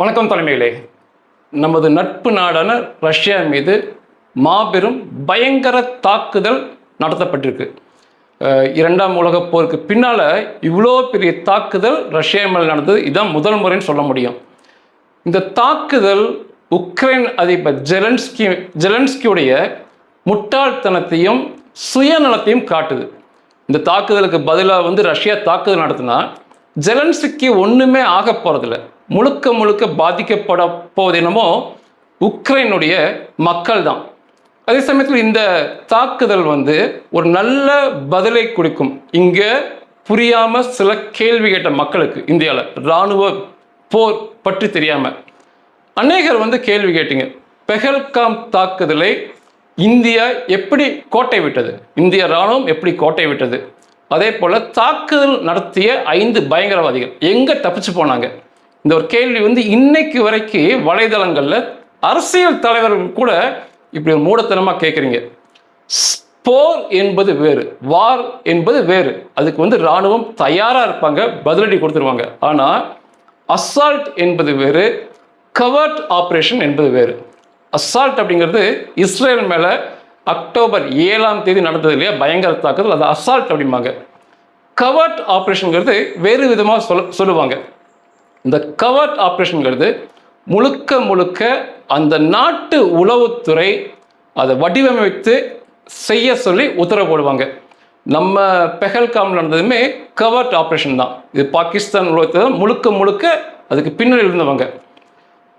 வணக்கம் தலைமையிலே நமது நட்பு நாடான ரஷ்யா மீது மாபெரும் பயங்கர தாக்குதல் நடத்தப்பட்டிருக்கு. இரண்டாம் உலகப் போருக்கு பின்னால் இவ்வளோ பெரிய தாக்குதல் ரஷ்யா மேலே நடந்தது. இதுதான் முதல் முறைன்னு சொல்ல முடியும். இந்த தாக்குதல் உக்ரைன் அதிபர் ஜெலன்ஸ்கி ஜெலன்ஸ்கியுடைய முட்டாள்தனத்தையும் சுயநலத்தையும் காட்டுது. இந்த தாக்குதலுக்கு பதிலாக வந்து ரஷ்யா தாக்குதல் நடத்தினா ஜெலன்ஸ்கி ஒன்றுமே ஆக போகிறதில்ல முழுக்க முழுக்க பாதிக்கப்பட போவது என்னமோ உக்ரைனுடைய மக்கள் தான் அதே சமயத்தில் இந்த தாக்குதல் வந்து ஒரு நல்ல பதிலை கொடுக்கும். இங்கே புரியாமல் சில கேள்வி கேட்ட மக்களுக்கு இந்தியாவில் இராணுவ போர் பற்றி தெரியாமல் அநேகர் வந்து கேள்வி கேட்டீங்க. பெஹல்காம் தாக்குதலை இந்தியா எப்படி கோட்டை விட்டது? இந்திய ராணுவம் எப்படி கோட்டை விட்டது? அதே போல் தாக்குதல் நடத்திய ஐந்து பயங்கரவாதிகள் எங்கே தப்பிச்சு போனாங்க? இந்த ஒரு கேள்வி வந்து இன்னைக்கு வரைக்கும் வலைதளங்களில் அரசியல் தலைவர்கள் கூட இப்படி ஒரு மூடத்தனமாக கேட்குறீங்க போர் என்பது வேறு வார் என்பது வேறு. அதுக்கு வந்து ராணுவம் தயாராக இருப்பாங்க பதிலடி கொடுத்துருவாங்க. ஆனால் அசால்ட் என்பது வேறு கவர்ட் ஆப்ரேஷன் என்பது வேறு. அசால்ட் அப்படிங்கிறது இஸ்ரேல் மேலே அக்டோபர் ஏழாம் தேதி நடந்தது இல்லையா? பயங்கர தாக்குதல். அது அசால்ட் அப்படிம்பாங்க. கவர்ட் ஆப்ரேஷனுங்கிறது வேறு விதமாக சொல்ல சொல்லுவாங்க. இந்த கவர்ட் ஆப்ரேஷனுங்கிறது முழுக்க முழுக்க அந்த நாட்டு உளவுத்துறை அதை வடிவமைத்து செய்ய சொல்லி உத்தரவு போடுவாங்க. நம்ம பெஹல்காம் நடந்ததுமே கவர்ட் ஆப்ரேஷன் தான். இது பாகிஸ்தான் உலகத்தை தான் முழுக்க முழுக்க அதுக்கு பின்னணி இருந்தவங்க.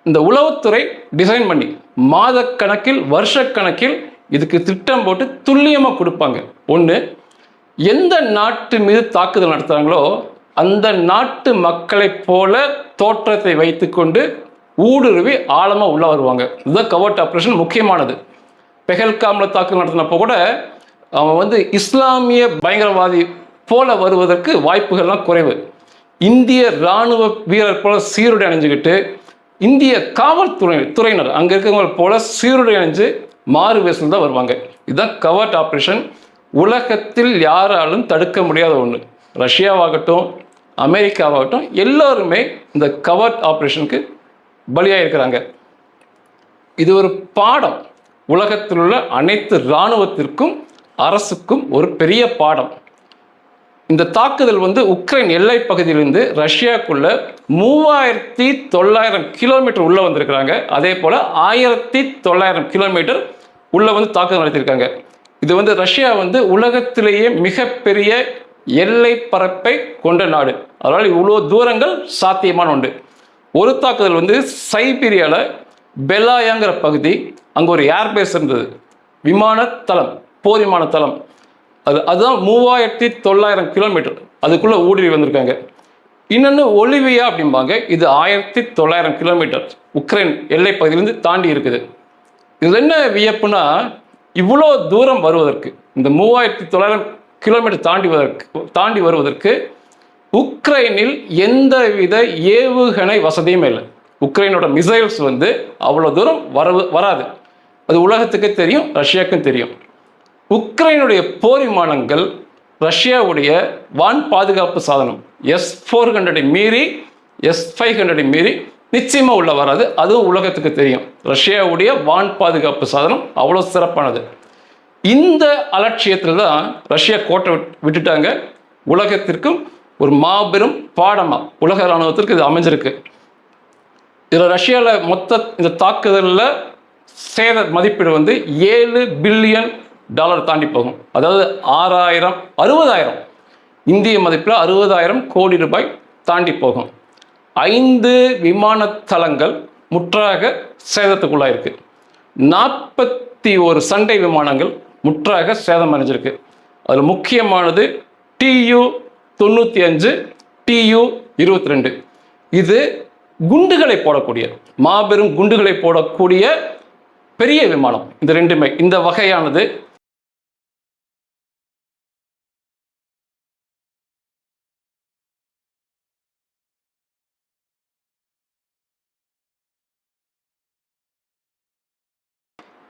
இந்த உளவுத்துறை டிசைன் பண்ணி மாதக்கணக்கில் வருஷக்கணக்கில் இதுக்கு திட்டம் போட்டு துல்லியமாக கொடுப்பாங்க. ஒன்று எந்த நாட்டு மீது தாக்குதல் நடத்துகிறாங்களோ அந்த நாட்டு மக்களைப் போல தோற்றத்தை வைத்துக்கொண்டு ஊடுருவி ஆழமாக உள்ளே வருவாங்க. இதுதான் கவர்ட் ஆப்ரேஷன் முக்கியமானது. பெஹல்காமில் தாக்குதல் நடத்தினப்போ கூட அவன் வந்து இஸ்லாமிய பயங்கரவாதி போல வருவதற்கு வாய்ப்புகள்லாம் குறைவு. இந்திய இராணுவ வீரர் போல சீருடை அணிஞ்சுக்கிட்டு இந்திய காவல்துறை துறையினர் அங்கே இருக்கிறவங்க போல சீருடை அணிஞ்சு மாறு வேஷத்தில் தான் வருவாங்க. இதுதான் கவர்ட் ஆப்ரேஷன் உலகத்தில் யாராலும் தடுக்க முடியாத ஒன்று ரஷ்யாவாகட்டும் அமெரிக்காவாகட்டும் எல்லோருமே இந்த கவர்ட் ஆப்ரேஷனுக்கு பலியாக இருக்கிறாங்க இது ஒரு பாடம். உலகத்தில் உள்ள அனைத்து இராணுவத்திற்கும் அரசுக்கும் ஒரு பெரிய பாடம். இந்த தாக்குதல் வந்து உக்ரைன் எல்லை பகுதியிலிருந்து ரஷ்யாவுக்குள்ள மூவாயிரத்தி தொள்ளாயிரம் கிலோமீட்டர் உள்ளே வந்திருக்கிறாங்க. அதே போல் ஆயிரத்தி தொள்ளாயிரம் கிலோமீட்டர் உள்ளே வந்து தாக்குதல் நடத்தியிருக்காங்க. இது வந்து ரஷ்யா வந்து உலகத்திலேயே மிகப்பெரிய எல்லை பரப்பை கொண்ட நாடு. அதனால் இவ்வளோ தூரங்கள் சாத்தியமான உண்டு ஒரு தாக்குதல் வந்து சைபீரியாவில் பெலாயாங்கிற பகுதி அங்கே ஒரு ஏர்பேஸ் இருந்தது. விமான தளம் போர் விமான தளம். அது அதுதான் மூவாயிரத்தி தொள்ளாயிரம் கிலோமீட்டர். அதுக்குள்ளே ஊடுருவி வந்திருக்காங்க. இன்னொன்று ஒலிவியா அப்படிம்பாங்க. இது ஆயிரத்தி தொள்ளாயிரம் கிலோமீட்டர். உக்ரைன் எல்லை பகுதியிலேருந்து தாண்டி இருக்குது. இதில் என்ன வியப்புனா இவ்வளோ தூரம் வருவதற்கு இந்த மூவாயிரத்தி தொள்ளாயிரம் கிலோமீட்டர் தாண்டி வருவதற்கு தாண்டி வருவதற்கு உக்ரைனில் எந்தவித ஏவுகணை வசதியும் இல்லை. உக்ரைனோட மிசைல்ஸ் வந்து அவ்வளோ தூரம் வரவு வராது. அது உலகத்துக்கு தெரியும் ரஷ்யாவுக்கும் தெரியும். உக்ரைனுடைய போர் விமானங்கள் ரஷ்யாவுடைய வான் பாதுகாப்பு சாதனம் எஸ் ஃபோர் ஹண்ட்ரடை மீறி எஸ் ஃபைவ் ஹண்ட்ரடை மீறி நிச்சயமாக உள்ள வராது. அதுவும் உலகத்துக்கு தெரியும். ரஷ்யாவுடைய வான் பாதுகாப்பு சாதனம் அவ்வளோ சிறப்பானது. இந்த அலட்சியத்தில் தான் ரஷ்யா கோட்டை விட்- விட்டுட்டாங்க. உலகத்திற்கும் ஒரு மாபெரும் பாடமாக உலக இராணுவத்திற்கு இது அமைஞ்சிருக்கு. இதில் ரஷ்யாவில் மொத்த இந்த தாக்குதலில் சேத மதிப்பீடு வந்து ஏழு பில்லியன் டாலர் தாண்டி போகும். அதாவது ஆறாயிரம் அறுபதாயிரம். இந்திய மதிப்பில் அறுபதாயிரம் கோடி ரூபாய் தாண்டி போகும். ஐந்து விமான தளங்கள் முற்றாக சேதத்துக்குள்ளாயிருக்கு. நாற்பத்தி ஒரு சண்டை விமானங்கள் முற்றாக சேதம் அடைஞ்சிருக்கு. அதில் முக்கியமானது டியு தொண்ணூற்றி அஞ்சு டியு இருபத்தி ரெண்டு. இது குண்டுகளை போடக்கூடிய மாபெரும் குண்டுகளை போடக்கூடிய பெரிய விமானம். இந்த ரெண்டுமே. இந்த வகையானது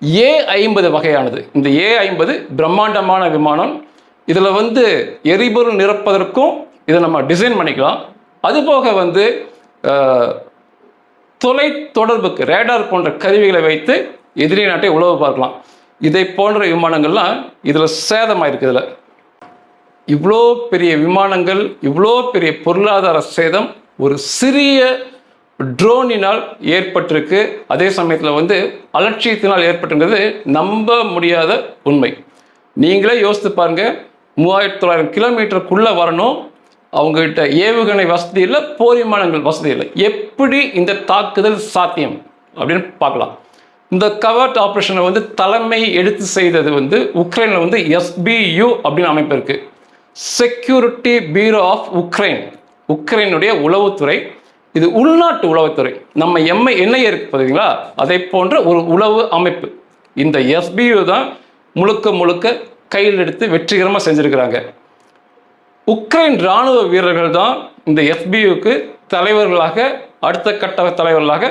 ஏ ஐம்பது வகையானது. இந்த ஏ ஐம்பது பிரம்மாண்டமான விமானம். இதில் வந்து எரிபொருள் நிரப்பதற்கும் இதை நம்ம டிசைன் பண்ணிக்கலாம். அதுபோக வந்து தொலை தொடர்புக்கு ரேடார் போன்ற கருவிகளை வைத்து எதிரி நாட்டை உழவு பார்க்கலாம். இதை போன்ற விமானங்கள்லாம் இதில் சேதமாயிருக்கு இதில். இவ்வளோ பெரிய விமானங்கள் இவ்வளோ பெரிய பொருளாதார சேதம் ஒரு சிறிய ட்ரோனினால் ஏற்பட்டிருக்கு. அதே சமயத்தில் வந்து அலட்சியத்தினால் ஏற்பட்டுன்றது நம்ப முடியாத உண்மை. நீங்களே யோசித்து பாருங்க. மூவாயிரத்தி தொள்ளாயிரம் கிலோமீட்டருக்குள்ளே வரணும். அவங்ககிட்ட ஏவுகணை வசதி இல்லை போர் விமானங்கள் வசதி இல்லை. எப்படி இந்த தாக்குதல் சாத்தியம் அப்படின்னு பார்க்கலாம். இந்த கவர்ட் ஆப்ரேஷனை வந்து தலைமை எடுத்து செய்தது வந்து உக்ரைனில் வந்து எஸ்பியு அப்படின்னு அமைப்பு இருக்குது செக்யூரிட்டி பியூரோ ஆஃப் உக்ரைன் உக்ரைனுடைய உளவுத்துறை. இது உள்நாட்டு உளவுத்துறை. நம்ம எம்ஐ எண்ணெய் இருக்கு பார்த்தீங்களா அதை போன்ற ஒரு உளவு அமைப்பு. இந்த எஸ்பியு தான் முழுக்க முழுக்க கையில் எடுத்து வெற்றிகரமாக செஞ்சுருக்கிறாங்க. உக்ரைன் இராணுவ வீரர்கள் தான் இந்த எஸ்பியுக்கு தலைவர்களாக அடுத்த கட்ட தலைவர்களாக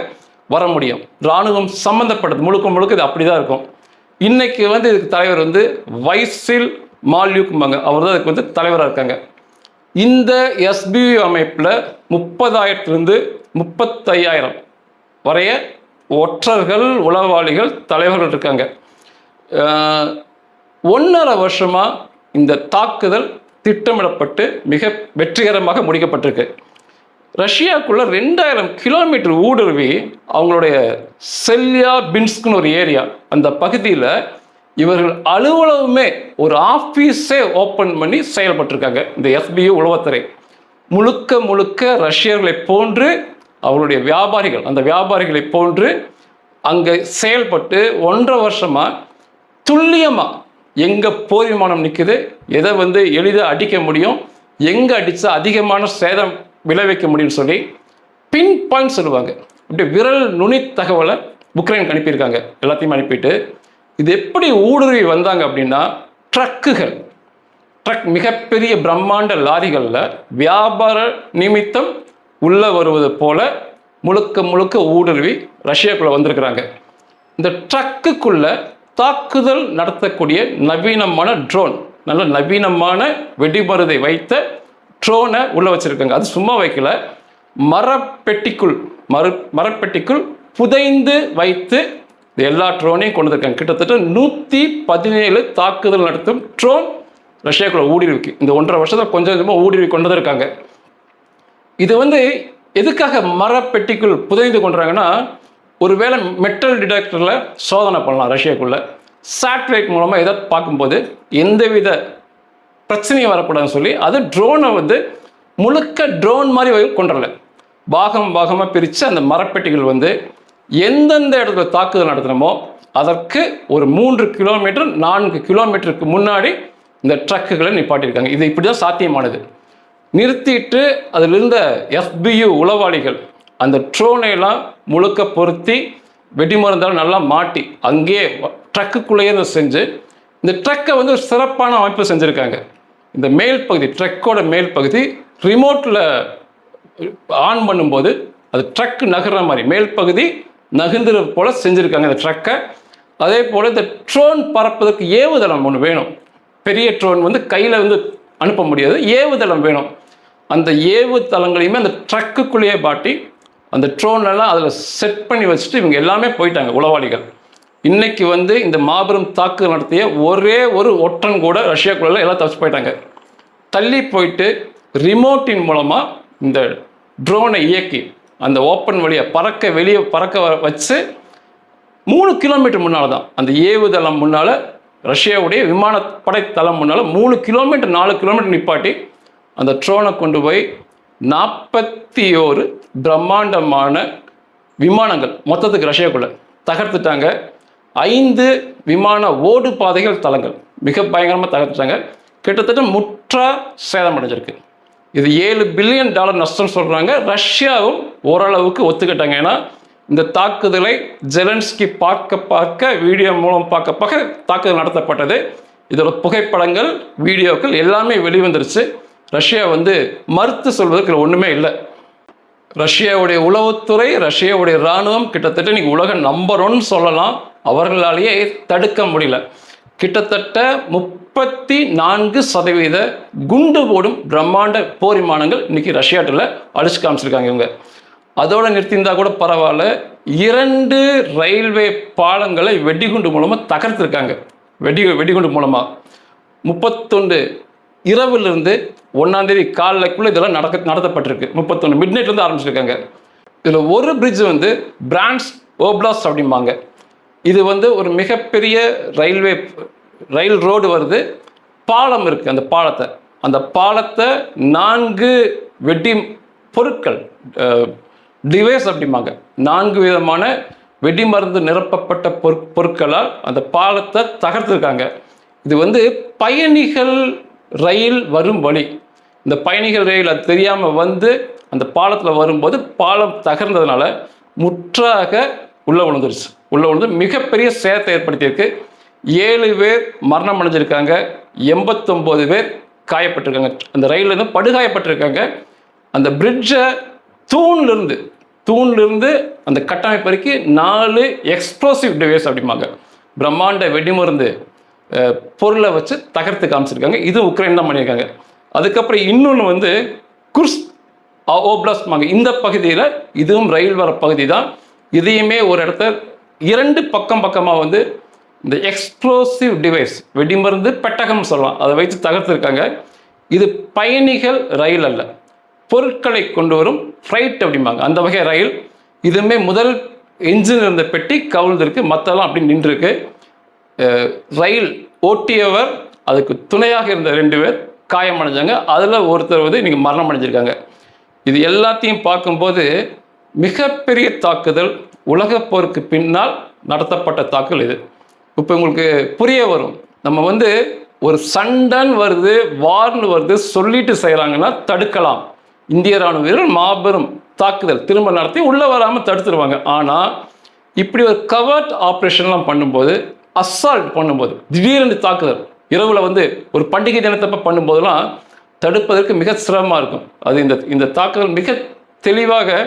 வர முடியும். இராணுவம் சம்மந்தப்பட்டது முழுக்க முழுக்க இது அப்படி தான் இருக்கும். இன்னைக்கு வந்து இதுக்கு தலைவர் வந்து வைசில் மால்யூக்கும்பாங்க. அவர் தான் இதுக்கு வந்து தலைவராக இருக்காங்க. இந்த எஸ்பியு அமைப்பில் முப்பதாயிரத்துலேருந்து முப்பத்தையாயிரம் வரைய ஒற்றர்கள் உளவாளிகள் தலைவர்கள் இருக்காங்க. ஒன்றரை வருஷமாக இந்த தாக்குதல் திட்டமிடப்பட்டு மிக வெற்றிகரமாக முடிக்கப்பட்டிருக்கு. ரஷ்யாவுக்குள்ளே ரெண்டாயிரம் கிலோமீட்டர் ஊடுருவி அவங்களுடைய செல்யா பின்ஸ்க்னு ஒரு ஏரியா அந்த பகுதியில் இவர்கள் அலுவலகமே ஒரு ஆஃபீஸே ஓப்பன் பண்ணி செயல்பட்டிருக்காங்க. இந்த எஸ்பியு உளவுத்துறை. முழுக்க முழுக்க ரஷ்யர்களை போன்று அவருடைய வியாபாரிகள் அந்த வியாபாரிகளை போன்று அங்கே செயல்பட்டு ஒன்றரை வருஷமாக துல்லியமாக எங்கே போர் விமானம் நிற்குது எதை வந்து எளிதாக அடிக்க முடியும் எங்கே அடித்தா அதிகமான சேதம் விளைவிக்க முடியும்னு சொல்லி பின் பாயிண்ட் சொல்லுவாங்க. இப்படி விரல் நுனி தகவலை உக்ரைனுக்கு அனுப்பியிருக்காங்க. எல்லாத்தையும் அனுப்பிட்டு இது எப்படி ஊடுருவி வந்தாங்க அப்படின்னா ட்ரக்குகள். ட்ரக் மிகப்பெரிய பிரம்மாண்ட லாரிகளில் வியாபார நிமித்தம் உள்ளே வருவது போல முழுக்க முழுக்க ஊடுருவி ரஷ்யாக்குள்ளே வந்திருக்கிறாங்க. இந்த ட்ரக்குக்குள்ள தாக்குதல் நடத்தக்கூடிய நவீனமான ட்ரோன் நல்ல நவீனமான வெடிமருதை வைத்த ட்ரோனை உள்ளே வச்சுருக்காங்க. அது சும்மா வைக்கல மரப்பெட்டிக்குள் மறு மரப்பெட்டிக்குள் புதைந்து வைத்து இந்த எல்லா ட்ரோனையும் கொண்டு வந்திருக்காங்க. கிட்டத்தட்ட நூற்றி பதினேழு தாக்குதல் நடத்தும் ட்ரோன் ரஷ்யாக்குள்ள ஊடுருவிக்கு. இந்த ஒன்றரை வருஷத்தில் கொஞ்சம் கொஞ்சமாக ஊடுருவி கொண்டு இருக்காங்க இது வந்து எதுக்காக மரப்பெட்டிக்குள் புதைந்து கொண்டுறாங்கன்னா ஒருவேளை மெட்டல் டிடெக்டரில் சோதனை பண்ணலாம் ரஷ்யாக்குள்ளே. சேட்டலைட் மூலமாக எதை பார்க்கும்போது எந்தவித பிரச்சனையும் வரக்கூடாதுன்னு சொல்லி அது ட்ரோனை வந்து முழுக்க ட்ரோன் மாதிரி வை- கொண்டுறல பாகம் பாகமாக பிரித்து அந்த மரப்பெட்டிகள் வந்து எந்தெந்த இடத்துல தாக்குதல் நடத்தினமோ அதற்கு ஒரு மூன்று கிலோமீட்டர் நான்கு கிலோமீட்டருக்கு முன்னாடி இந்த ட்ரக்குகளை நிப்பாட்டியிருக்காங்க. இது இப்படி தான் சாத்தியமானது. நிறுத்திட்டு அதில் இருந்த எஃபியு உளவாளிகள் அந்த ட்ரோனை எல்லாம் முழுக்க பொருத்தி வெடிமருந்தால் நல்லா மாட்டி அங்கேயே ட்ரக்குக்குள்ளேயே அதை செஞ்சு இந்த ட்ரக்கை வந்து ஒரு சிறப்பான அமைப்பு செஞ்சுருக்காங்க. இந்த மேல் பகுதி ட்ரக்கோட மேல் பகுதி ரிமோட்டில் ஆன் பண்ணும்போது அது ட்ரக் நகர்ற மாதிரி மேல் பகுதி நகர்ந்து போல செஞ்சுருக்காங்க இந்த ட்ரக்கை அதே போல் இந்த ட்ரோன் பறப்பதற்கு ஏவுதளம் ஒன்று வேணும். பெரிய ட்ரோன் வந்து கையில் வந்து அனுப்ப முடியாது. ஏவுதளம் வேணும். அந்த ஏவுதளங்களையுமே அந்த ட்ரக்குக்குள்ளேயே பாட்டி அந்த ட்ரோன்லாம் அதில் செட் பண்ணி வச்சுட்டு இவங்க எல்லாமே போயிட்டாங்க உளவாளிகள். இன்னைக்கு வந்து இந்த மாபெரும் தாக்குதல் நடத்திய ஒரே ஒரு ஒற்றன் கூட ரஷ்யாக்குள்ள எல்லாம் தப்பிச்சு போயிட்டாங்க. தள்ளி போயிட்டு ரிமோட்டின் மூலமாக இந்த ட்ரோனை இயக்கி அந்த ஓப்பன் வழியை பறக்க வெளியே பறக்க வச்சு மூணு கிலோமீட்டர் முன்னால் தான் அந்த ஏவுதளம் முன்னால் ரஷ்யாவுடைய விமானப்படை தளம் முன்னால் மூணு கிலோமீட்டர் நாலு கிலோமீட்டர் நிப்பாட்டி அந்த ட்ரோனை கொண்டு போய் நாற்பத்தி ஓரு பிரம்மாண்டமான விமானங்கள் மொத்தத்துக்கு ரஷ்யாக்குள்ள தகர்த்துட்டாங்க. ஐந்து விமான ஓடு பாதைகள் தளங்கள் மிக பயங்கரமாக தகர்த்துட்டாங்க. கிட்டத்தட்ட முற்றா சேதமடைஞ்சிருக்கு. இது ஏழு பில்லியன் டாலர் நஷ்டம் சொல்கிறாங்க ரஷ்யாவும் ஓரளவுக்கு ஒத்துக்கிட்டாங்க. ஏன்னா இந்த தாக்குதலை ஜெலன்ஸ்கி பார்க்க பார்க்க வீடியோ மூலம் பார்க்க பார்க்க தாக்குதல் நடத்தப்பட்டது. இதோட புகைப்படங்கள் வீடியோக்கள் எல்லாமே வெளிவந்துருச்சு. ரஷ்யா வந்து மறுத்து சொல்வதற்கு ஒன்றுமே இல்லை. ரஷ்யாவுடைய உளவுத்துறை ரஷ்யாவுடைய இராணுவம் கிட்டத்தட்ட நீங்கள் உலக நம்பர் ஒன் சொல்லலாம். அவர்களாலேயே தடுக்க முடியல. கிட்டத்தட்ட முப்பத்தி நான்கு சதவீத குண்டு போடும் பிரம்மாண்ட போர் விமானங்கள் இன்னைக்கு ரஷ்யாட்டில் அழிச்சு காமிச்சிருக்காங்க இவங்க. அதோட நிறுத்தியிருந்தா கூட பரவாயில்ல. இரண்டு ரயில்வே பாலங்களை வெடிகுண்டு மூலமாக தகர்த்துருக்காங்க. வெடி வெடிகுண்டு மூலமாக முப்பத்தொன்று இரவுலேருந்து ஒன்றாந்தேதி காலைக்குள்ளே இதெல்லாம் நடக்க நடத்தப்பட்டிருக்கு. முப்பத்தொன்று மிட் நைட்லேருந்து ஆரம்பிச்சிருக்காங்க. இதில் ஒரு பிரிட்ஜ் வந்து பிரான்ஸ் ஓப்லாஸ் அப்படிம்பாங்க. இது வந்து ஒரு மிகப்பெரிய ரயில்வே ரயில் ரோடு வருது. பாலம் இருக்குது அந்த பாலத்தை. அந்த பாலத்தை நான்கு வெட்டி பொருட்கள் டிவைஸ் அப்படிம்பாங்க. நான்கு விதமான வெடிமருந்து நிரப்பப்பட்ட பொரு பொருட்களால் அந்த பாலத்தை தகர்த்துருக்காங்க. இது வந்து பயணிகள் ரயில் வரும் வழி. இந்த பயணிகள் ரயில் அது தெரியாமல் வந்து அந்த பாலத்தில் வரும்போது பாலம் தகர்ந்ததுனால முற்றாக உள்ளே விழுந்துருச்சு உள்ளே விழுந்து மிகப்பெரிய சேதத்தை ஏற்படுத்தியிருக்கு. ஏழு பேர் மரணம் அடைஞ்சிருக்காங்க. எண்பத்தொம்போது பேர் காயப்பட்டிருக்காங்க. அந்த ரயில்லேருந்து படுகாயப்பட்டிருக்காங்க அந்த பிரிட்ஜை தூண்லேருந்து தூண்லேருந்து அந்த கட்டமைப்பு வரைக்கும் நாலு எக்ஸ்ப்ளோசிவ் டிவைஸ் அப்படிம்பாங்க. பிரம்மாண்ட வெடிமருந்து பொருளை வச்சு தகர்த்து காமிச்சிருக்காங்க. இது உக்ரைன் தான் பண்ணியிருக்காங்க. அதுக்கப்புறம் இன்னொன்று வந்து குர்ஸ் ஓப்ளாஸ்ட்மாங்க இந்த பகுதியில் இதுவும் ரயில் வர பகுதி தான். இதையுமே ஒரு இடத்த இரண்டு பக்கம் பக்கமாக வந்து இந்த எக்ஸ்ப்ளோசிவ் டிவைஸ் வெடிமருந்து பெட்டகம் சொல்லலாம். அதை வைத்து தகர்த்துருக்காங்க. இது பயணிகள் ரயில் அல்ல. பொருட்களை கொண்டு வரும் ஃப்ரைட் அப்படிம்பாங்க. அந்த வகை ரயில் இதுவுமே முதல் என்ஜின் இருந்த பெட்டி கவுழ்ந்திருக்கு. மற்றெல்லாம் அப்படி நின்றுருக்கு. ரயில் ஓட்டியவர் அதுக்கு துணையாக இருந்த ரெண்டு பேர் காயமடைஞ்சாங்க. அதில் ஒருத்தர் வந்து இன்னைக்கு மரணம் அடைஞ்சிருக்காங்க இது எல்லாத்தையும் பார்க்கும்போது மிகப்பெரிய தாக்குதல் உலகப் போருக்கு பின்னால் நடத்தப்பட்ட தாக்குதல் இது. இப்போ உங்களுக்கு புரிய வரும். நம்ம வந்து ஒரு சண்டன் வருது வார்னு வருது சொல்லிட்டு செய்கிறாங்கன்னா தடுக்கலாம். இந்திய ராணுவ வீரர் மாபெரும் தாக்குதல் திரும்ப நடத்தி உள்ளே வராமல் தடுத்துருவாங்க. ஆனால் இப்படி ஒரு கவர்ட் ஆப்ரேஷன்லாம் பண்ணும்போது அசால்ட் பண்ணும்போது திடீரென்று தாக்குதல் இரவில் வந்து ஒரு பண்டிகை தினத்தப்ப பண்ணும்போதெல்லாம் தடுப்பதற்கு மிக சிரமமாக இருக்கும். அது இந்த இந்த தாக்குதல் மிக தெளிவாக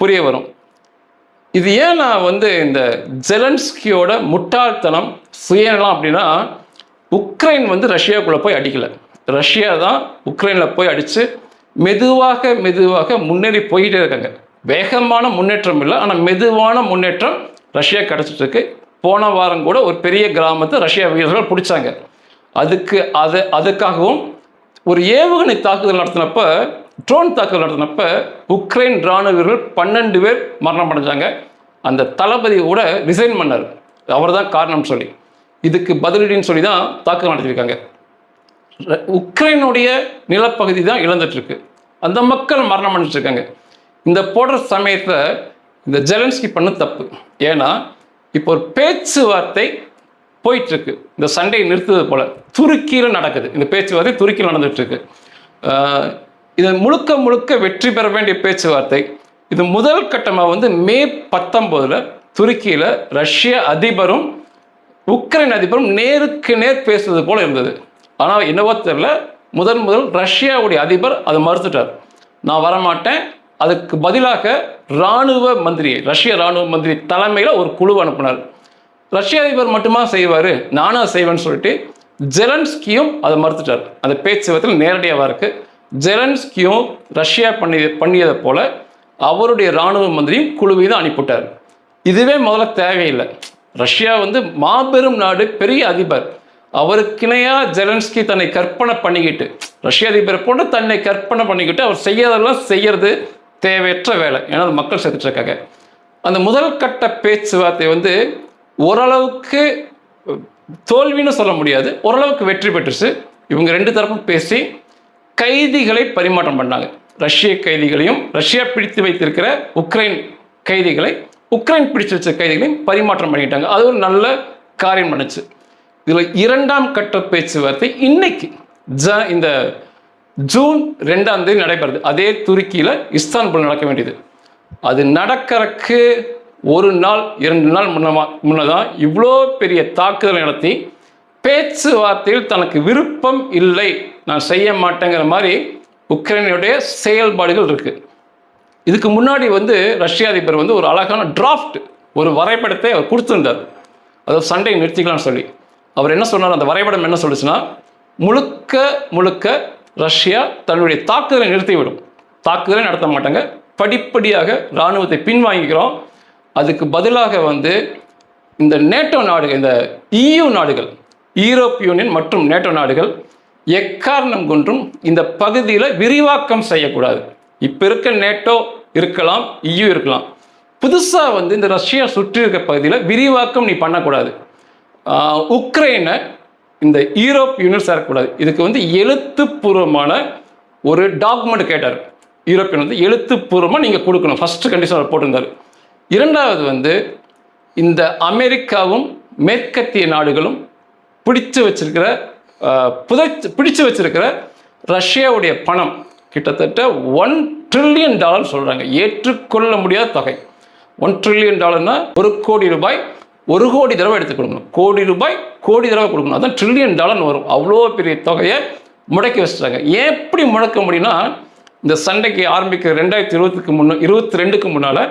புரிய வரும். இது ஏன் நான் வந்து இந்த ஜெலன்ஸ்கியோட முட்டாள்தனம் சுயநலம் அப்படின்னா உக்ரைன் வந்து ரஷ்யாவுக்குள்ளே போய் அடிக்கலை. ரஷ்யா தான் உக்ரைனில் போய் அடித்து மெதுவாக மெதுவாக முன்னேறி போயிட்டே இருக்காங்க. வேகமான முன்னேற்றம் இல்லை ஆனால் மெதுவான முன்னேற்றம் ரஷ்யா கிடச்சிட்ருக்கு போன வாரம் கூட ஒரு பெரிய கிராமத்தை ரஷ்யா வீரர்கள் பிடிச்சாங்க. அதுக்கு அது அதுக்காகவும் ஒரு ஏவுகணை தாக்குதல் நடத்தினப்போ ட்ரோன் தாக்குதல் நடத்தினப்ப உக்ரைன் ராணுவ வீரர்கள் பன்னெண்டு பேர் மரணம் அடைஞ்சாங்க. அந்த தளபதி கூட ரிசைன் பண்ணார். அவர் தான் காரணம் சொல்லி. இதுக்கு பதிலடின்னு சொல்லி தான் தாக்குதல் நடத்தியிருக்காங்க. உக்ரைனுடைய நிலப்பகுதி தான் இழந்துட்டுருக்கு. அந்த மக்கள் மரணம் அடைஞ்சிட்டு இந்த போடுற சமயத்தில் இந்த ஜெலன்ஸ்கி பண்ண தப்பு. ஏன்னா இப்போ ஒரு பேச்சுவார்த்தை போயிட்டுருக்கு. இந்த சண்டையை நிறுத்துவது போல். துருக்கியில் நடக்குது. இந்த பேச்சுவார்த்தை துருக்கியில் நடந்துகிட்ருக்கு இது முழுக்க முழுக்க வெற்றி பெற வேண்டிய பேச்சுவார்த்தை. இது முதல் கட்டமாக வந்து மே பத்தொம்போதில் துருக்கியில் ரஷ்ய அதிபரும் உக்ரைன் அதிபரும் நேருக்கு நேர் பேசுவது போல இருந்தது. ஆனால் என்னவோ தெரியல முதன் முதல் ரஷ்யாவுடைய அதிபர் அதை மறுத்துட்டார். நான் வரமாட்டேன். அதுக்கு பதிலாக இராணுவ மந்திரி ரஷ்ய இராணுவ மந்திரி தலைமையில் ஒரு குழு அனுப்புனார். ரஷ்ய அதிபர் மட்டுமா செய்வார்? நானும் செய்வேன்னு சொல்லிட்டு ஜெலன்ஸ்கியும் அதை மறுத்துட்டார். அந்த பேச்சுவார்த்தையில் நேரடியாக இருக்குது ஜெலன்ஸ்கியும் ரஷ்யா பண்ணி பண்ணியதை போல் அவருடைய இராணுவ மந்திரியும் குழுவை தான் அனுப்பிவிட்டார். இதுவே முதல்ல தேவையில்லை. ரஷ்யா வந்து மாபெரும் நாடு பெரிய அதிபர். அவருக்கிணையாக ஜெலன்ஸ்கி தன்னை கற்பனை பண்ணிக்கிட்டு ரஷ்ய அதிபர் போட்டு தன்னை கற்பனை பண்ணிக்கிட்டு அவர் செய்யறதெல்லாம் செய்யறது தேவையற்ற வேலை. ஏன்னா மக்கள் செத்துட்டு இருக்காங்க அந்த முதல் கட்ட பேச்சுவார்த்தை வந்து ஓரளவுக்கு தோல்வின்னு சொல்ல முடியாது. ஓரளவுக்கு வெற்றி பெற்றுச்சு. இவங்க ரெண்டு தரப்பும் பேசி கைதிகளை பரிமாற்றம் பண்ணாங்க. ரஷ்ய கைதிகளையும் ரஷ்யா பிடித்து வைத்திருக்கிற உக்ரைன் கைதிகளை உக்ரைன் பிடிச்சு வச்ச கைதிகளையும் பரிமாற்றம் பண்ணிட்டாங்க. அது ஒரு நல்ல காரியம் நடந்துச்சு. இதில் இரண்டாம் கட்ட பேச்சுவார்த்தை இன்னைக்கு ஜ இந்த ஜூன் ரெண்டாம் தேதி நடைபெறுது. அதே துருக்கியில் இஸ்தான்புல் நடக்க வேண்டியது. அது நடக்கறக்கு ஒரு நாள் இரண்டு நாள் முன்னமா முன்னதான் இவ்வளோ பெரிய தாக்குதல் நடத்தி பேச்சுவார்த்தையில் தனக்கு விருப்பம் இல்லை. நான் செய்ய மாட்டேங்கிற மாதிரி உக்ரைனுடைய செயல்பாடுகள் இருக்குது இதுக்கு முன்னாடி வந்து ரஷ்ய அதிபர் வந்து ஒரு அழகான டிராஃப்ட் ஒரு வரைபடத்தை அவர் கொடுத்துருந்தார். அதாவது சண்டையை நிறுத்திக்கலாம்னு சொல்லி. அவர் என்ன சொன்னார்? அந்த வரைபடம் என்ன சொல்லுச்சுன்னா முழுக்க முழுக்க ரஷ்யா தன்னுடைய தாக்குதலை நிறுத்திவிடும். தாக்குதலை நடத்த மாட்டாங்க. படிப்படியாக இராணுவத்தை பின்வாங்கிக்கிறோம். அதுக்கு பதிலாக வந்து இந்த நேட்டோ நாடுகள் இந்த இயு நாடுகள் ஈரோப் யூனியன் மற்றும் நேட்டோ நாடுகள் எக்காரணம் கொன்றும் இந்த பகுதியில் விரிவாக்கம் செய்யக்கூடாது. இப்போ இருக்க நேட்டோ இருக்கலாம் இயு இருக்கலாம். புதுசாக வந்து இந்த ரஷ்யா சுற்றி இருக்க பகுதியில் விரிவாக்கம் நீ பண்ணக்கூடாது. உக்ரைனை இந்த யூரோப் யூனியன் சேரக்கூடாது. இதுக்கு வந்து எழுத்துப்பூர்வமான ஒரு டாக்குமெண்ட் கேட்டார். யூரோப்பியன் வந்து எழுத்துப்பூர்வமாக நீங்கள் கொடுக்கணும். ஃபஸ்ட்டு கண்டிஷன் போட்டிருந்தார். இரண்டாவது வந்து இந்த அமெரிக்காவும் மேற்கத்திய நாடுகளும் பிடிச்சு வச்சிருக்கிற புதை பிடிச்சு வச்சிருக்கிற ரஷ்யாவுடைய பணம் கிட்டத்தட்ட ஒன் ட்ரில்லியன் டாலர் சொல்கிறாங்க ஏற்றுக்கொள்ள முடியாத தொகை. ஒன் ட்ரில்லியன் டாலர்னா ஒரு கோடி ரூபாய் ஒரு கோடி தடவை எடுத்து கொடுக்கணும். கோடி ரூபாய் கோடி தடவை கொடுக்கணும். அதான் ட்ரில்லியன் டாலர்னு வரும். அவ்வளோ பெரிய தொகையை முடக்கி வச்சுட்டாங்க. எப்படி முடக்க முடியும்னா இந்த சண்டைக்கு ஆரம்பிக்கிற ரெண்டாயிரத்தி இருபத்துக்கு முன்னே இருபத்தி ரெண்டுக்கு முன்னால்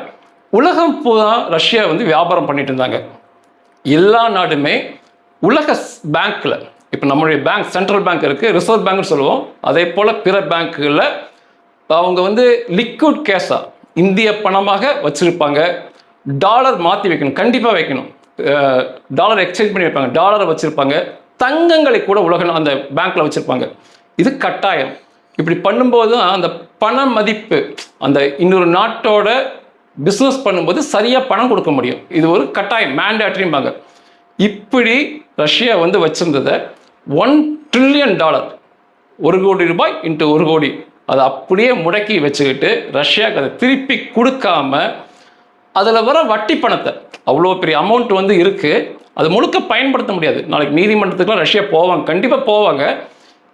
உலகம் பூரா ரஷ்யா வந்து வியாபாரம் பண்ணிட்டு இருந்தாங்க. எல்லா நாடுமே உலக பேங்க்கில் இப்போ நம்மளுடைய பேங்க் சென்ட்ரல் பேங்க் இருக்குது ரிசர்வ் பேங்க்னு சொல்லுவோம். அதே போல் பிற பேங்க்குகளில் அவங்க வந்து லிக்விட் கேஷாக இந்திய பணமாக வச்சுருப்பாங்க. டாலர் மாற்றி வைக்கணும் கண்டிப்பாக வைக்கணும். டாலர் எக்ஸ்சேஞ்ச் பண்ணி வைப்பாங்க டாலரை வச்சுருப்பாங்க. தங்கங்களை கூட உலக அந்த பேங்க்கில் வச்சுருப்பாங்க. இது கட்டாயம். இப்படி பண்ணும்போது தான் அந்த பண மதிப்பு அந்த இன்னொரு நாட்டோட பிஸ்னஸ் பண்ணும்போது சரியாக பணம் கொடுக்க முடியும். இது ஒரு கட்டாயம் மேண்டேட்ரிம்பாங்க இப்படி ரஷ்யா வந்து வச்சிருந்ததை ஒன் ட்ரில்லியன் டாலர் ஒரு கோடி ரூபாய் இன்ட்டு ஒரு கோடி. அதை அப்படியே முடக்கி வச்சுக்கிட்டு ரஷ்யாவுக்கு அதை திருப்பி கொடுக்காம அதில் வர வட்டி பணத்தை அவ்வளோ பெரிய அமௌண்ட் வந்து இருக்குது அது முழுக்க பயன்படுத்த முடியாது. நாளைக்கு நீதிமன்றத்துக்குலாம் ரஷ்யா போவாங்க கண்டிப்பாக போவாங்க.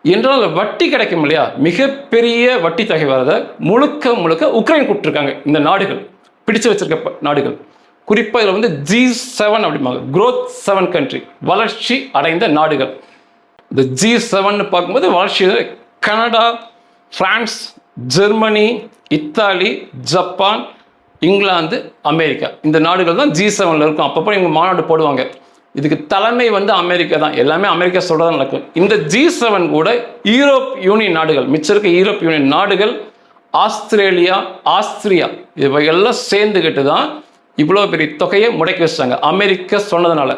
என்றால் அதில் வட்டி கிடைக்கும் இல்லையா? மிகப்பெரிய வட்டி தொகை வரதை முழுக்க முழுக்க உக்ரைன் கூப்பிட்டுருக்காங்க இந்த நாடுகள். பிடிச்சு வச்சிருக்க நாடுகள். குறிப்பாக இதில் வந்து ஜி செவன் அப்படிம்பாங்க. குரோத் செவன் கண்ட்ரி வளர்ச்சி அடைந்த நாடுகள். இந்த ஜி செவன் பார்க்கும்போது வளர்ச்சி Canada France Germany Italy Japan England America. இந்த நாடுகள் தான் ஜி செவனில் இருக்கும். அப்பப்போ இவங்க மாநாடு போடுவாங்க. இதுக்கு தலைமை வந்து அமெரிக்கா தான். எல்லாமே அமெரிக்கா சொல்கிறதா நடக்கும். இந்த ஜி செவன் கூட யூரோப் யூனியன் நாடுகள். மிச்சம் இருக்க யூரோப் யூனியன் நாடுகள் ஆஸ்திரேலியா ஆஸ்திரியா இவையெல்லாம் சேர்ந்துக்கிட்டு தான் இவ்வளோ பெரிய தொகையை முடக்கி வச்சிட்டாங்க. அமெரிக்கா சொன்னதுனால.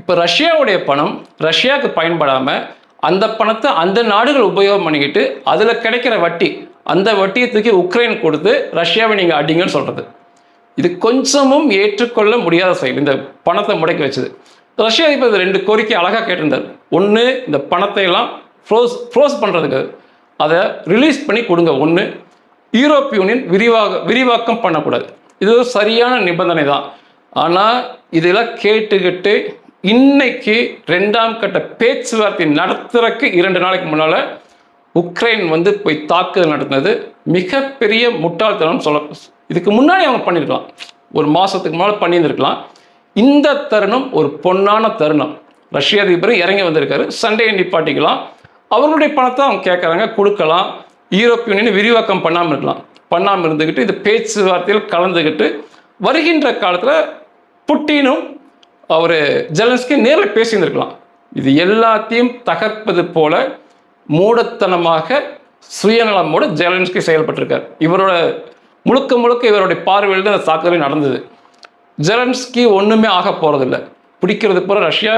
இப்போ ரஷ்யாவுடைய பணம் ரஷ்யாவுக்கு பயன்படாமல் அந்த பணத்தை அந்த நாடுகள் உபயோகம் பண்ணிக்கிட்டு அதில் கிடைக்கிற வட்டி அந்த வட்டியை தூக்கி உக்ரைன் கொடுத்து ரஷ்யாவை நீங்கள் அடிங்கன்னு சொல்கிறது இது கொஞ்சமும் ஏற்றுக்கொள்ள முடியாத செயல். இந்த பணத்தை முடக்கி வச்சது. ரஷ்யா இப்போ இது ரெண்டு கோரிக்கை அழகாக கேட்டிருந்தார். ஒன்று இந்த பணத்தை எல்லாம் ஃப்ரோஸ் ஃப்ரோஸ் பண்ணுறதுக்கு அதை ரிலீஸ் பண்ணி கொடுங்க. ஒன்று யூரோப் யூனியன் விரிவாக விரிவாக்கம் பண்ணக்கூடாது. இது ஒரு சரியான நிபந்தனை தான். ஆனால் இதெல்லாம் கேட்டுக்கிட்டு இன்னைக்கு ரெண்டாம் கட்ட பேச்சுவார்த்தை நடத்துறக்கு இரண்டு நாளைக்கு முன்னால் உக்ரைன் வந்து போய் தாக்குதல் நடத்தினது மிகப்பெரிய முட்டாள்தனம் சொல்ல இதுக்கு முன்னாடி அவங்க பண்ணியிருக்கலாம் ஒரு மாதத்துக்கு முன்னால் பண்ணியிருந்திருக்கலாம். இந்த தருணம் ஒரு பொன்னான தருணம். ரஷ்ய அதிபர் இறங்கி வந்திருக்காரு. சண்டையை நிப்பாட்டிக்கலாம். அவர்களுடைய பணத்தை அவங்க கேட்குறாங்க கொடுக்கலாம். யூரோப் யூனியன் விரிவாக்கம் பண்ணாமல் இருக்கலாம். பண்ணாமல் இருந்துக்கிட்டு இந்த பேச்சுவார்த்தையில் கலந்துக்கிட்டு வருகின்ற காலத்தில் புட்டினும் அவர் ஜெலன்ஸ்கி நேரில் பேசியிருந்திருக்கலாம். இது எல்லாத்தையும் தகர்ப்பது போல மூடத்தனமாக சுயநலமோடு ஜெலன்ஸ்கி செயல்பட்டிருக்கார். இவரோட முழுக்க முழுக்க இவருடைய பார்வையில் தான் அந்த தாக்குதல் நடந்தது. ஜெலன்ஸ்கி ஒன்றுமே ஆக போகிறதில்ல பிடிக்கிறது போல ரஷ்யா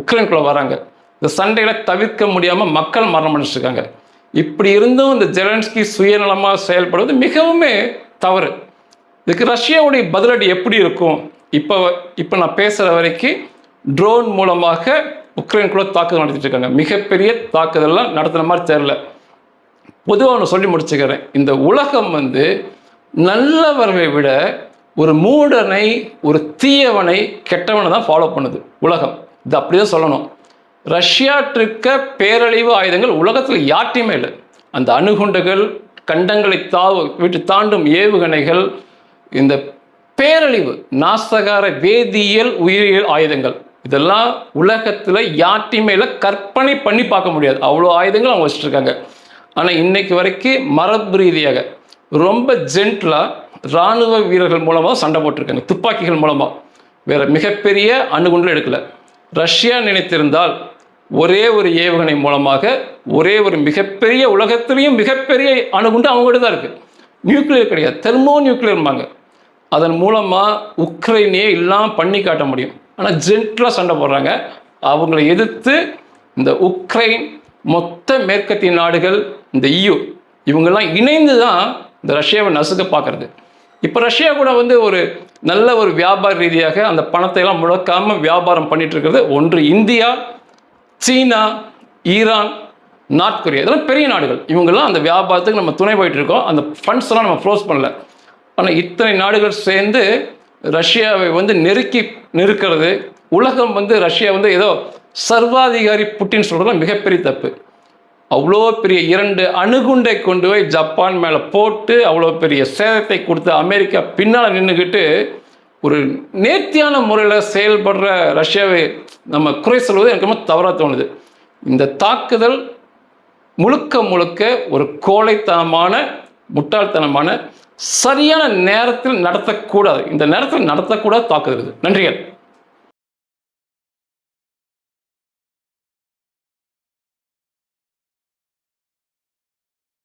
உக்ரைனுக்குள்ளே வராங்க. இந்த சண்டையில் தவிர்க்க முடியாமல் மக்கள் மரணம் அடைஞ்சிருக்காங்க. இப்படி இருந்தும் இந்த ஜெலன்ஸ்கி சுயநலமாக செயல்படுவது மிகவுமே தவறு. இதுக்கு ரஷ்யாவுடைய பதிலடி எப்படி இருக்கும்? இப்போ இப்போ நான் பேசுகிற வரைக்கும் ட்ரோன் மூலமாக உக்ரைனுக்குள்ளே தாக்குதல் நடத்திட்டு இருக்காங்க மிகப்பெரிய தாக்குதல்லாம் நடத்துகிற மாதிரி தெரில பொதுவாக ஒன்று சொல்லி முடிச்சுக்கிறேன். இந்த உலகம் வந்து நல்லவர்களை விட ஒரு மூடனை ஒரு தீயவனை கெட்டவனை தான் ஃபாலோ பண்ணுது உலகம். இது அப்படியே சொல்லணும். ரஷ்யாட்டிருக்க பேரழிவு ஆயுதங்கள் உலகத்தில் யார்ட்டையுமே இல்லை. அந்த அணுகுண்டுகள் கண்டங்களை தா விட்டு தாண்டும் ஏவுகணைகள் இந்த பேரழிவு நாசகார வேதியியல் உயிரியல் ஆயுதங்கள் இதெல்லாம் உலகத்தில் யார்ட்டையுமே இல்லை. கற்பனை பண்ணி பார்க்க முடியாது. அவ்வளோ ஆயுதங்கள் அவங்க வச்சுருக்காங்க. ஆனால் இன்னைக்கு வரைக்கும் மரபு ரீதியாக ரொம்ப ஜென்டிலாக இராணுவ வீரர்கள் மூலமாக சண்டை போட்டிருக்காங்க. துப்பாக்கிகள் மூலமாக வேறு மிகப்பெரிய அணுகுண்டில் எடுக்கலை. ரஷ்யா நினைத்திருந்தால் ஒரே ஒரு ஏவுகணை மூலமாக ஒரே ஒரு மிகப்பெரிய உலகத்திலையும் மிகப்பெரிய அணுகுண்டு அவங்ககிட்ட தான் இருக்குது நியூக்ளியர் கிடையாது. தெர்மோ நியூக்ளியர்பாங்க அதன் மூலமாக உக்ரைனையே இல்லாமல் பண்ணி காட்ட முடியும். ஆனால் ஜென்டலாக சண்டை போடுறாங்க. அவங்களை எதிர்த்து இந்த உக்ரைன் மொத்த மேற்கத்திய நாடுகள் இந்த EU இவங்கெல்லாம் இணைந்து தான் இந்த ரஷ்யாவை நசுக்க பார்க்கறது. இப்போ ரஷ்யா கூட வந்து ஒரு நல்ல ஒரு வியாபார ரீதியாக அந்த பணத்தை எல்லாம் முழக்காமல் வியாபாரம் பண்ணிட்டு இருக்கிறது. ஒன்று இந்தியா சீனா ஈரான் நார்த் கொரியா. இதெல்லாம் பெரிய நாடுகள். இவங்கெல்லாம் அந்த வியாபாரத்துக்கு நம்ம துணை போயிட்டு இருக்கோம் அந்த ஃபண்ட்ஸ் எல்லாம் நம்ம க்ளோஸ் பண்ணல. ஆனால் இத்தனை நாடுகள் சேர்ந்து ரஷ்யாவை வந்து நெருக்கி நெருக்கிறது உலகம் வந்து ரஷ்யா வந்து ஏதோ சர்வாதிகாரி புட்டின் சொல்கிறது மிகப்பெரிய தப்பு. அவ்வளோ பெரிய இரண்டு அணுகுண்டை கொண்டு போய் ஜப்பான் மேலே போட்டு அவ்வளோ பெரிய சேதத்தை கொடுத்து அமெரிக்கா பின்னால் நின்றுக்கிட்டு ஒரு நேர்த்தியான முறையில் செயல்படுற ரஷ்யாவை நம்ம குறை சொல்வது எனக்கு ரொம்ப தவறாக தோணுது. இந்த தாக்குதல் முழுக்க முழுக்க ஒரு கோழைத்தனமான முட்டாள்தனமான சரியான நேரத்தில் நடத்தக்கூடாது. இந்த நேரத்தில் நடத்தக்கூடாது தாக்குதல் நன்றிகள்.